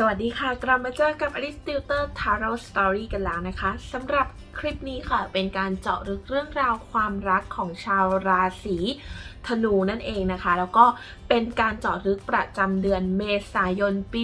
สวัสดีค่ะ กลับมาเจอกับ Alice Tutor Tarot Story กันแล้วนะคะสำหรับคลิปนี้ค่ะ เป็นการเจาะลึกเรื่องราวความรักของชาวราศีธนูนั่นเองนะคะ แล้วก็เป็นการเจาะลึกประจำเดือนเมษายนปี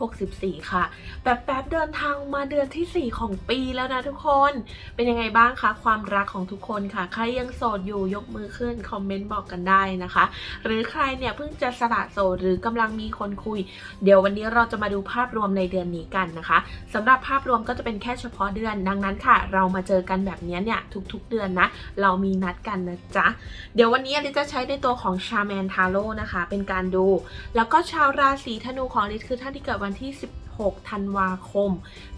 2564ค่ะแบบแป๊บเดินทางมาเดือนทีสี่ 4 ของปีแล้วนะทุกคน เป็นยังไงบ้างคะความรักของทุกคนค่ะ ใครยังโสดอยู่ยกมือขึ้นคอมเมนต์บอกกันได้นะคะ หรือใครเนี่ยเพิ่งจะสละโสดหรือกำลังมีคนคุย เดี๋ยววันนี้เราจะมาดูภาพรวมในเดือนนี้กันนะคะสำหรับภาพรวมก็จะเป็นแค่เฉพาะเดือน ดังนั้นค่ะ เรามาเจอกันแบบนี้เนี่ยทุกๆเดือนนะ เรามีนัดกันนะจ๊ะ เดี๋ยววันนี้ลิจะใช้ในตัวของชาแมนทาโร่นะคะ เป็นการดู แล้วก็ชาวราศีธนูของลิคือท่านที่เกิดวันที่ 16 ธันวาคม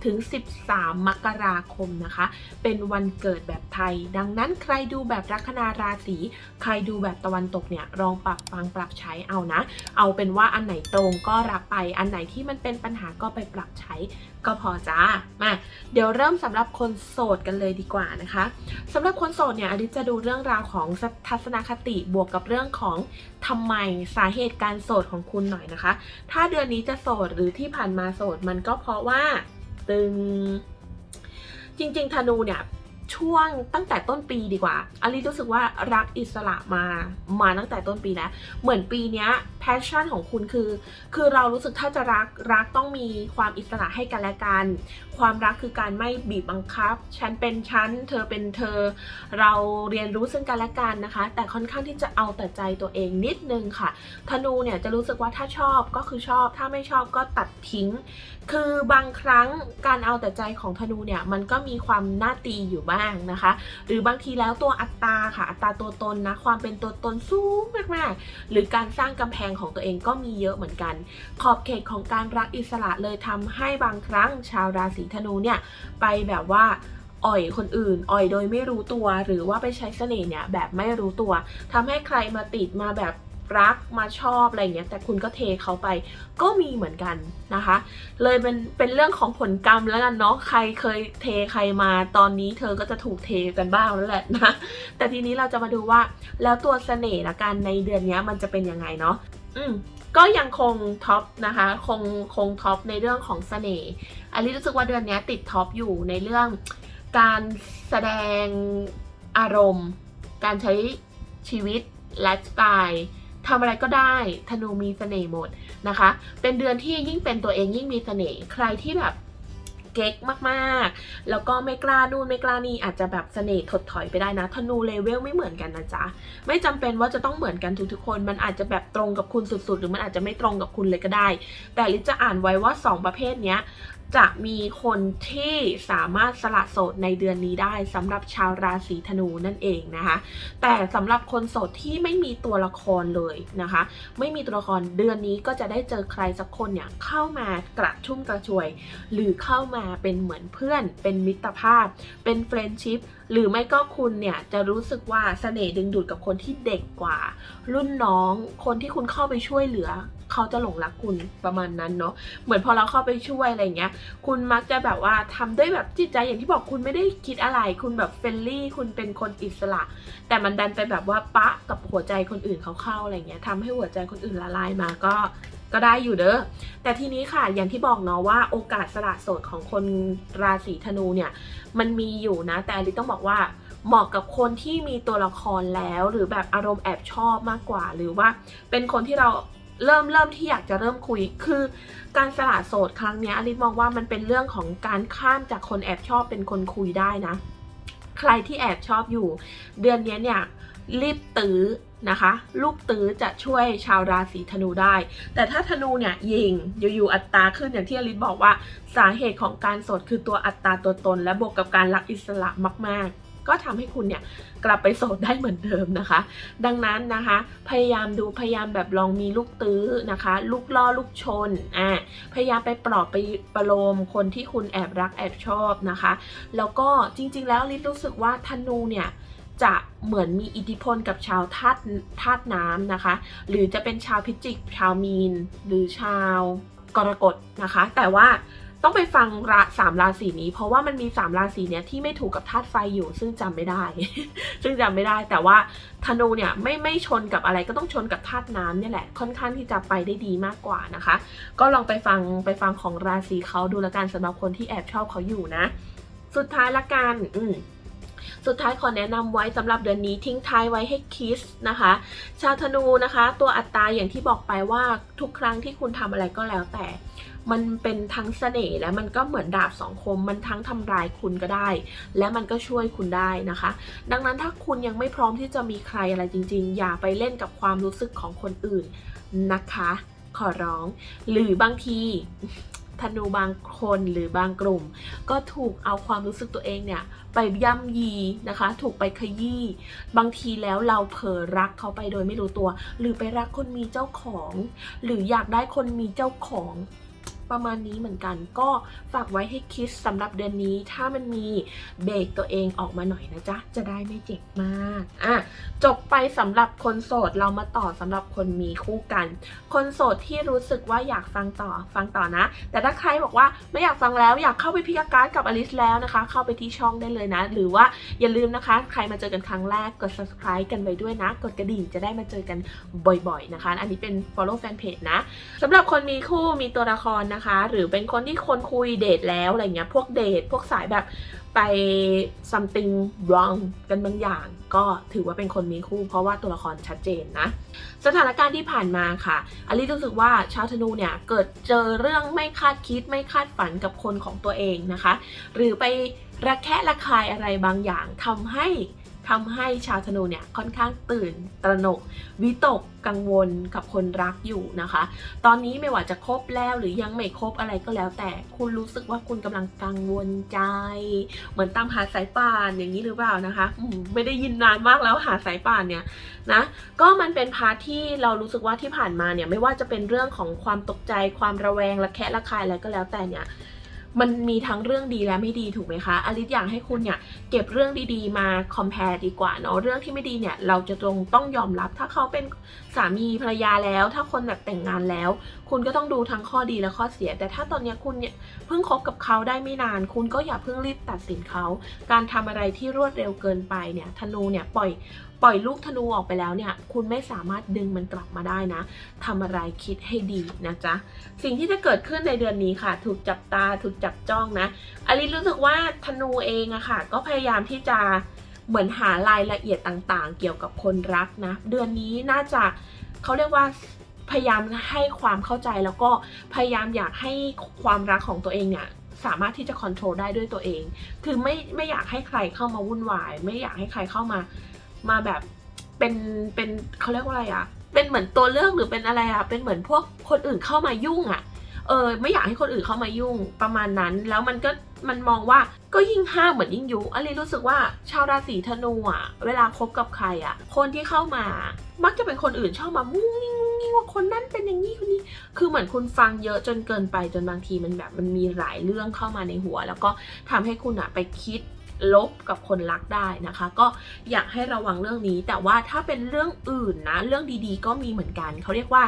ถึง 13 มกราคมนะคะ เป็นวันเกิดแบบไทย ดังนั้นใครดูแบบลัคนาราศี ใครดูแบบตะวันตกเนี่ยลองปรับฟังปรับใช้เอานะ เอาเป็นว่าอันไหนตรงก็รับไป อันไหนที่มันเป็นปัญหาก็ไปปรับใช้ก็พอจ้า มา เดี๋ยวเริ่มสำหรับคนโสดกันเลยดีกว่านะคะสำหรับคนโสดเนี่ยอลิจะดูเรื่องราวของทัศนคติบวกกับเรื่องของทำไมสาเหตุการโสดของคุณหน่อยนะคะ ถ้าเดือนนี้จะโสดหรือที่ผ่านมาโสดมันก็เพราะว่าตึงจริงๆธนูเนี่ย ช่วงตั้งแต่ต้นปีดีกว่าอลิรู้สึกว่ารักอิสระมา มาตั้งแต่ต้นปีแล้ว เหมือนปีนี้แพชชั่นของคุณคือ คือเรารู้สึกถ้าจะรักรักต้องมีความอิสระให้กันและกัน ความรักคือการไม่บีบบังคับ ฉันเป็นฉัน เธอเป็นเธอ เราเรียนรู้ซึ่งกันและกันนะคะ แต่ค่อนข้างที่จะเอาแต่ใจตัวเองนิดนึงค่ะ ธนูเนี่ยจะรู้สึกว่าถ้าชอบก็คือชอบ ถ้าไม่ชอบก็ตัดทิ้ง คือบางครั้งการเอาแต่ใจของธนูเนี่ยมันก็มีความน่าตีอยู่บ้างนะคะ หรือบางทีแล้วตัวอัตราค่ะ อัตราตัวตนนะความเป็นตัวตนสูงมากๆ หรือการสร้างกำแพงของตัวเองก็มีเยอะเหมือนกัน ขอบเขตของการรักอิสระเลยทำให้บางครั้งชาวราศีธนูเนี่ยไปแบบว่าอ่อยคนอื่น อ่อยโดยไม่รู้ตัว หรือว่าไปใช้เสน่ห์เนี่ยแบบไม่รู้ตัวทำให้ใครมาติดมาแบบ รักมาชอบอะไรเงี้ยแต่คุณก็เทเขาไปก็มีเหมือนกันนะคะ เลยเป็นเป็นเรื่องของผลกรรมแล้วกันเนาะใครเคยเทใครมาตอนนี้เธอก็จะถูกเทกันบ้างแล้วแหละนะแต่ทีนี้เราจะมาดูว่าแล้วตัวเสน่ห์ละกันในเดือนนี้มันจะเป็นยังไงเนาะอืมก็ยังคงท็อปนะคะคงคงท็อปในเรื่องของเสน่ห์อันนี้รู้สึกว่าเดือนนี้ติดท็อปอยู่ในเรื่องการแสดงอารมณ์ การใช้ชีวิตไลฟ์สไตล์ ทำอะไรก็ได้ธนูมีเสน่ห์หมดนะคะ เป็นเดือนที่ยิ่งเป็นตัวเองยิ่งมีเสน่ห์ใครที่แบบเก๊กมากๆ แล้วก็ไม่กล้านู่นไม่กล้านี่อาจจะแบบเสน่ห์ถดถอยไปได้นะธนูเลเวลไม่เหมือนกันนะจ๊ะ ไม่จำเป็นว่าจะต้องเหมือนกันทุกๆคน มันอาจจะแบบตรงกับคุณสุดๆ หรือมันอาจจะไม่ตรงกับคุณเลยก็ได้ แต่ลิจะอ่านไว้ว่า 2 ประเภทเนี้ย จะมีคนที่สามารถสละโสดในเดือนนี้ได้สำหรับชาวราศีธนูนั่นเองนะคะ แต่สำหรับคนโสดที่ไม่มีตัวละครเลยนะคะ ไม่มีตัวละครเดือนนี้ก็จะได้เจอใครสักคนเนี่ยเข้ามากระชุ่มกระชวย หรือเข้ามาเป็นเหมือนเพื่อน เป็นมิตรภาพ เป็นเฟรนด์ชิพหรือไม่ก็คุณเนี่ยจะรู้สึกว่าเสน่ห์ดึงดูดกับคนที่เด็กกว่า รุ่นน้องคนที่คุณเข้าไปช่วยเหลือ เขาจะหลงรักคุณประมาณนั้นเนาะเหมือนพอเราเข้าไปช่วยอะไรเงี้ย คุณมักจะแบบว่าทำด้วยแบบจิตใจอย่างที่บอกคุณไม่ได้คิดอะไร คุณแบบเฟรนลี่คุณเป็นคนอิสระ แต่มันดันไปแบบว่าปะกับหัวใจคนอื่นเขาเข้าอะไรเงี้ยทำให้หัวใจคนอื่นละลายมาก็ก็ได้อยู่เด้อ แต่ทีนี้ค่ะอย่างที่บอกเนาะว่าโอกาสสละโสดของคนราศีธนูเนี่ยมันมีอยู่นะ แต่อลิต้องบอกว่าเหมาะกับคนที่มีตัวละครแล้วหรือแบบอารมณ์แอบชอบมากกว่า หรือว่าเป็นคนที่เรา เริ่มเริ่มที่อยากจะเริ่มคุย คือการสละโสดครั้งนี้อลิมองว่ามันเป็นเรื่องของการข้ามจากคนแอบชอบเป็นคนคุยได้นะ ใครที่แอบชอบอยู่ เดือนนี้เนี่ยรีบตื้อนะคะ ลูกตื้อจะช่วยชาวราศีธนูได้ แต่ถ้าธนูเนี่ยยิงอยู่ๆอัตราขึ้นอย่างที่อลิศบอกว่าสาเหตุของการโสดคือตัวอัตราตัวตน และบวกกับการรักอิสระมากๆ ก็ทำให้คุณเนี่ยกลับไปโสดได้เหมือนเดิมนะคะ ดังนั้นนะคะ พยายามดูพยายามแบบลองมีลูกตื้อนะคะ ลูกล่อลูกชนอ่าพยายามไปปลอบไปประโลมคนที่คุณแอบรักแอบชอบนะคะ แล้วก็จริง ๆ แล้วลิศรู้สึกว่าธนูเนี่ยจะเหมือนมีอิทธิพลกับชาวธาตุธาตุน้ำนะคะ หรือจะเป็นชาวพิจิก ชาวมีน หรือชาวกรกฎนะคะ แต่ว่า ต้องไปฟังราสามราศีนี้ เพราะว่ามันมีสามราศีเนี้ยที่ไม่ถูกกับธาตุไฟอยู่ ซึ่งจำไม่ได้ ซึ่งจำไม่ได้ แต่ว่าธนูเนี่ยไม่ไม่ชนกับอะไรก็ต้องชนกับธาตุน้ำเนี่ยแหละ ค่อนข้างที่จะไปได้ดีมากกว่านะคะ ก็ลองไปฟังไปฟังของราศีเขาดูละกันสำหรับคนที่แอบชอบเขาอยู่นะ สุดท้ายละกัน อืม สุดท้ายขอแนะนำไว้สำหรับเดือนนี้ทิ้งท้ายไว้ให้คิสนะคะ ชาวธนูนะคะ ตัวอัตราอย่างที่บอกไปว่าทุกครั้งที่คุณทำอะไรก็แล้วแต่ มันเป็นทั้งเสน่ห์และมันก็เหมือนดาบสองคม มันทั้งทำลายคุณก็ได้ และมันก็ช่วยคุณได้นะคะ ดังนั้นถ้าคุณยังไม่พร้อมที่จะมีใครอะไรจริง ๆ อย่าไปเล่นกับความรู้สึกของคนอื่นนะคะ ขอร้อง หรือบางที ธนูบางคนหรือบางกลุ่ม ก็ถูกเอาความรู้สึกตัวเองเนี่ยไปย่ำยีนะคะ ถูกไปขยี้บางทีแล้วเราเผลอรักเขาไปโดยไม่รู้ตัว หรือไปรักคนมีเจ้าของ หรืออยากได้คนมีเจ้าของ ประมาณนี้เหมือนกัน ก็ฝากไว้ให้คิดสำหรับเดือนนี้ ถ้ามันมีเบรกตัวเองออกมาหน่อยนะจ๊ะ จะได้ไม่เจ็บมากอะจบไปสำหรับคนโสดเรามาต่อสำหรับคนมีคู่กัน คนโสดที่รู้สึกว่าอยากฟังต่อฟังต่อนะ แต่ถ้าใครบอกว่าไม่อยากฟังแล้วอยากเข้าไปพิการกับอลิสแล้วนะคะ เข้าไปที่ช่องได้เลยนะ หรือว่าอย่าลืมนะคะ ใครมาเจอกันครั้งแรกกด subscribe กันไว้ด้วยนะ กดกระดิ่งจะได้มาเจอกันบ่อยๆนะคะ อันนี้เป็น follow fan page นะสำหรับคนมีคู่มีตัวละครนะคะหรือเป็นคนที่คนคุยเดทแล้วอะไรเงี้ยพวกเดทพวกสายแบบไป something wrong กันบางอย่าง ก็ถือว่าเป็นคนมีคู่ เพราะว่าตัวละครชัดเจนนะ สถานการณ์ที่ผ่านมาค่ะอลิรู้สึกว่าชาวธนูเนี่ย เกิดเจอเรื่องไม่คาดคิดไม่คาดฝันกับคนของตัวเองนะคะ หรือไประแคะระคายอะไรบางอย่างทำให้ ทำให้ชาวธนูเนี่ยค่อนข้างตื่นตระหนก วิตกกังวลกับคนรักอยู่นะคะ ตอนนี้ไม่ว่าจะคบแล้วหรือยังไม่คบอะไรก็แล้ว แต่คุณรู้สึกว่าคุณกำลังกังวลใจ เหมือนตามหาสายป่านอย่างนี้หรือเปล่านะคะมไม่ได้ยินนานมากแล้วหาสายป่านเนี่ยนะก็มันเป็นพาร์ทที่เรารู้สึกว่าที่ผ่านมาเนี่ยไม่ว่าจะเป็นเรื่องของความตกใจความระแวงระแคะระคายอะไรก็แล้วแต่เนี่ย มันมีทั้งเรื่องดีและไม่ดีถูกไหมคะอลิสอยากให้คุณเนี่ยเก็บเรื่องดีๆ มา compare ดีกว่าเนาะเรื่องที่ไม่ดีเนี่ยเราจะตรงต้องยอมรับ ถ้าเขาเป็นสามีภรรยาแล้ว ถ้าคนแบบแต่งงานแล้ว คุณก็ต้องดูทั้งข้อดีและข้อเสีย แต่ถ้าตอนนี้คุณเนี่ยเพิ่งคบกับเขาได้ไม่นาน คุณก็อย่าเพิ่งรีบตัดสินเขา การทำอะไรที่รวดเร็วเกินไปเนี่ยธนูเนี่ยปล่อย ปล่อยลูกธนูออกไปแล้วเนี่ยคุณไม่สามารถดึงมันกลับมาได้นะทำอะไรคิดให้ดีนะจ๊ะสิ่งที่จะเกิดขึ้นในเดือนนี้ค่ะ ถูกจับตาถูกจับจ้องนะอลิรู้สึกว่าธนูเองอะค่ะ ก็พยายามที่จะเหมือนหารายละเอียดต่างๆ เกี่ยวกับคนรักนะเดือนนี้น่าจะเขาเรียกว่าพยายามให้ความเข้าใจแล้วก็พยายามอยากให้ความรักของตัวเองเนี่ยสามารถที่จะค o n t r o l ได้ด้วยตัวเอง คือไม่ไม่อยากให้ใครเข้ามาวุ่นวาย ไม่อยากให้ใครเข้ามา มาแบบเป็นเป็นเขาเรียกว่าอะไรอะเป็นเหมือนตัวเลือกหรือเป็นอะไรอะเป็นเหมือนพวกคนอื่นเข้ามายุ่งอะเออไม่อยากให้คนอื่นเข้ามายุ่งประมาณนั้น แล้วมันก็มันมองว่าก็ยิ่งห้ามเหมือนยิ่งยุอันนี้รู้สึกว่าชาวราศีธนูอะเวลาคบกับใครอะคนที่เข้ามา มักจะเป็นคนอื่นชอบมามุ้งมิ้งมุ้งมิ้งว่าคนนั้นเป็นอย่างนี้คนนี้ คือเหมือนคุณฟังเยอะจนเกินไปจนบางทีมันแบบมันมีหลายเรื่องเข้ามาในหัว แล้วก็ทำให้คุณอะไปคิด ลบกับคนรักได้นะคะ ก็อยากให้ระวังเรื่องนี้ แต่ว่าถ้าเป็นเรื่องอื่นนะ เรื่องดีๆ ก็มีเหมือนกัน เขาเรียกว่า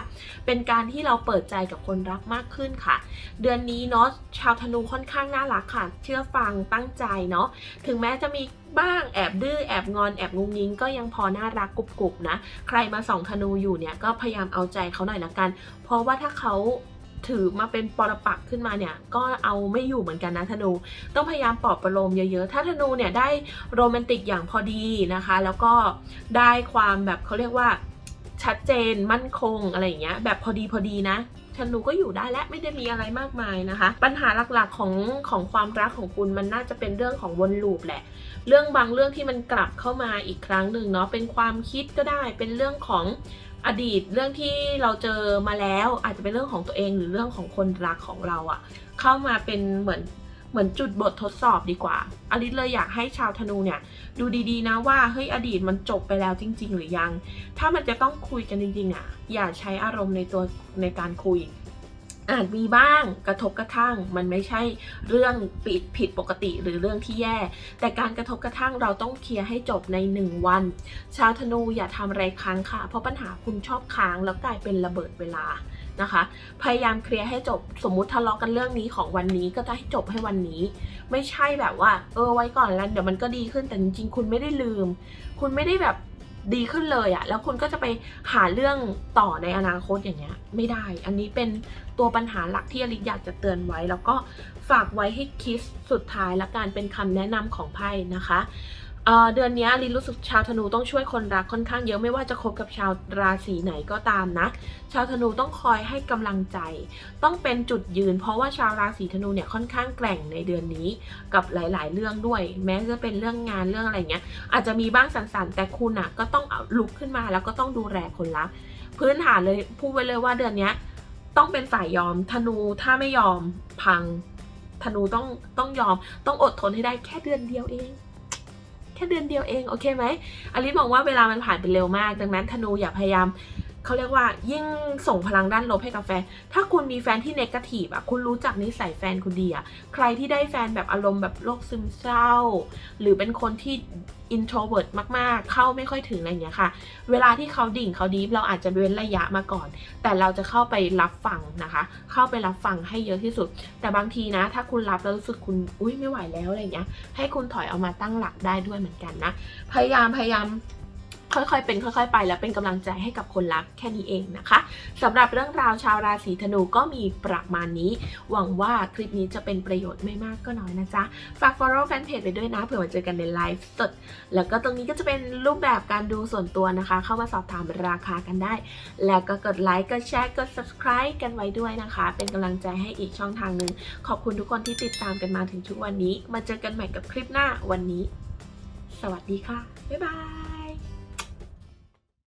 เป็นการที่เราเปิดใจกับคนรักมากขึ้นค่ะ เดือนนี้เนาะชาวธนูค่อนข้างน่ารักค่ะ เชื่อฟังตั้งใจเนาะถึงแม้จะมีบ้างแอบดื้อแอบงอนแอบงุงยิงก็ยังพอน่ารักกรุบๆนะ ใครมาส่องธนูอยู่เนี่ยก็พยายามเอาใจเขาหน่อยละกัน เพราะว่าถ้าเขา ถือมาเป็นปรปักขึ้นมาเนี่ยก็เอาไม่อยู่เหมือนกันนะธนู ต้องพยายามปลอบประโลมเยอะๆ ถ้าธนูเนี่ยได้โรแมนติกอย่างพอดีนะคะ แล้วก็ได้ความแบบเขาเรียกว่าชัดเจนมั่นคงอะไรอย่างเงี้ยแบบพอดีพอดีนะธนูก็อยู่ได้และไม่ได้มีอะไรมากมายนะคะ ปัญหาหลักๆของของความรักของคุณมันน่าจะเป็นเรื่องของวนลูปแหละ เรื่องบางเรื่องที่มันกลับเข้ามาอีกครั้งหนึ่งเนาะเป็นความคิดก็ได้เป็นเรื่องของ อดีตเรื่องที่เราเจอมาแล้วอาจจะเป็นเรื่องของตัวเองหรือเรื่องของคนรักของเราอะเข้ามาเป็นเหมือนเหมือนจุดบททดสอบดีกว่า อลิสเลยอยากให้ชาวธนูเนี่ย ดูดีๆนะว่าเฮ้ยอดีตมันจบไปแล้วจริง ๆ หรือยัง ถ้ามันจะต้องคุยกันจริงๆอะอย่าใช้อารมณ์ในตัวในการคุย อาจมีบ้างกระทบกระทั่ง มันไม่ใช่เรื่องปิดผิดปกติหรือเรื่องที่แย่ แต่การกระทบกระทั่งเราต้องเคลียร์ให้จบใน 1 วัน ชาวธนูอย่าทำอะไรค้างค่ะ เพราะปัญหาคุณชอบค้างแล้วกลายเป็นระเบิดเวลานะคะ พยายามเคลียร์ให้จบสมมุติทะเลาะกันเรื่องนี้ของวันนี้ก็จะให้จบให้วันนี้ ไม่ใช่แบบว่า เออไว้ก่อนแล้วเดี๋ยวมันก็ดีขึ้นแต่จริงๆคุณไม่ได้ลืม คุณไม่ได้แบบ ดีขึ้นเลยอะแล้วคุณก็จะไปหาเรื่องต่อในอนาคตอย่างเงี้ย ไม่ได้ อันนี้เป็นตัวปัญหาหลักที่อลิซอยากจะเตือนไว้ แล้วก็ฝากไว้ให้คิดสุดท้ายและการเป็นคำแนะนำของไพ่นะคะ เดือนนี้ลิซรู้สึกชาวธนูต้องช่วยคนรักค่อนข้างเยอะไม่ว่าจะคบกับชาวราศีไหนก็ตามนะ ชาวธนูต้องคอยให้กำลังใจ ต้องเป็นจุดยืน เพราะว่าชาวราศีธนูเนี่ยค่อนข้างแกร่งในเดือนนี้กับหลาย ๆ เรื่องด้วย แม้จะเป็นเรื่องงานเรื่องอะไรเงี้ย อาจจะมีบ้างสันๆแต่คุณอะก็ต้องลุกขึ้นมาแล้วก็ต้องดูแลคนรัก พื้นฐานเลยพูดไว้เลยว่าเดือนนี้ต้องเป็นฝ่ายยอมธนูถ้าไม่ยอมพังธนูต้องต้องยอมต้องอดทนให้ได้แค่เดือนเดียวเอง แค่เดือนเดียวเองโอเคไหมอลิสมองว่าเวลามันผ่านไปเร็วมาก ดังนั้นธนูอย่าพยายาม เขาเรียกว่ายิ่งส่งพลังด้านลบให้กับแฟน ถ้าคุณมีแฟนที่เนกาทีฟอะคุณรู้จักนิสัยแฟนคุณดีอะใครที่ได้แฟนแบบอารมณ์แบบโรคซึมเศร้า หรือเป็นคนที่ introvert มากๆ เข้าไม่ค่อยถึงอะไรเงี้ยค่ะ เวลาที่เขาดิ่งเขาดีฟเราอาจจะเว้นระยะมาก่อน แต่เราจะเข้าไปรับฟังนะคะ เข้าไปรับฟังให้เยอะที่สุด แต่บางทีนะ ถ้าคุณรับแล้วรู้สึกคุณอุ้ยไม่ไหวแล้วอะไรเงี้ย ให้คุณถอยออกมาตั้งหลักได้ด้วยเหมือนกันนะ พยายามพยายาม ค่อยๆ เป็นค่อย ๆ ไปแล้วเป็นกำลังใจให้กับคนรักแค่นี้เองนะคะสำหรับเรื่องราวชาวราศีธนูก็มีประมาณนี้ หวังว่าคลิปนี้จะเป็นประโยชน์ไม่มากก็น้อยนะจ๊ะ ฝาก follow แฟนเพจไปด้วยนะเผื่อมาเจอกันในไลฟ์สด แล้วก็ตรงนี้ก็จะเป็นรูปแบบการดูส่วนตัวนะคะ เข้ามาสอบถามราคากันได้ แล้วก็กดไลค์กดแชร์กด subscribe กันไว้ด้วยนะคะ เป็นกำลังใจให้อีกช่องทางหนึ่งขอบคุณทุกคนที่ติดตามกันมาถึงทุกวันนี้ มาเจอกันใหม่กับคลิปหน้าวันนี้ สวัสดีค่ะบ๊ายบาย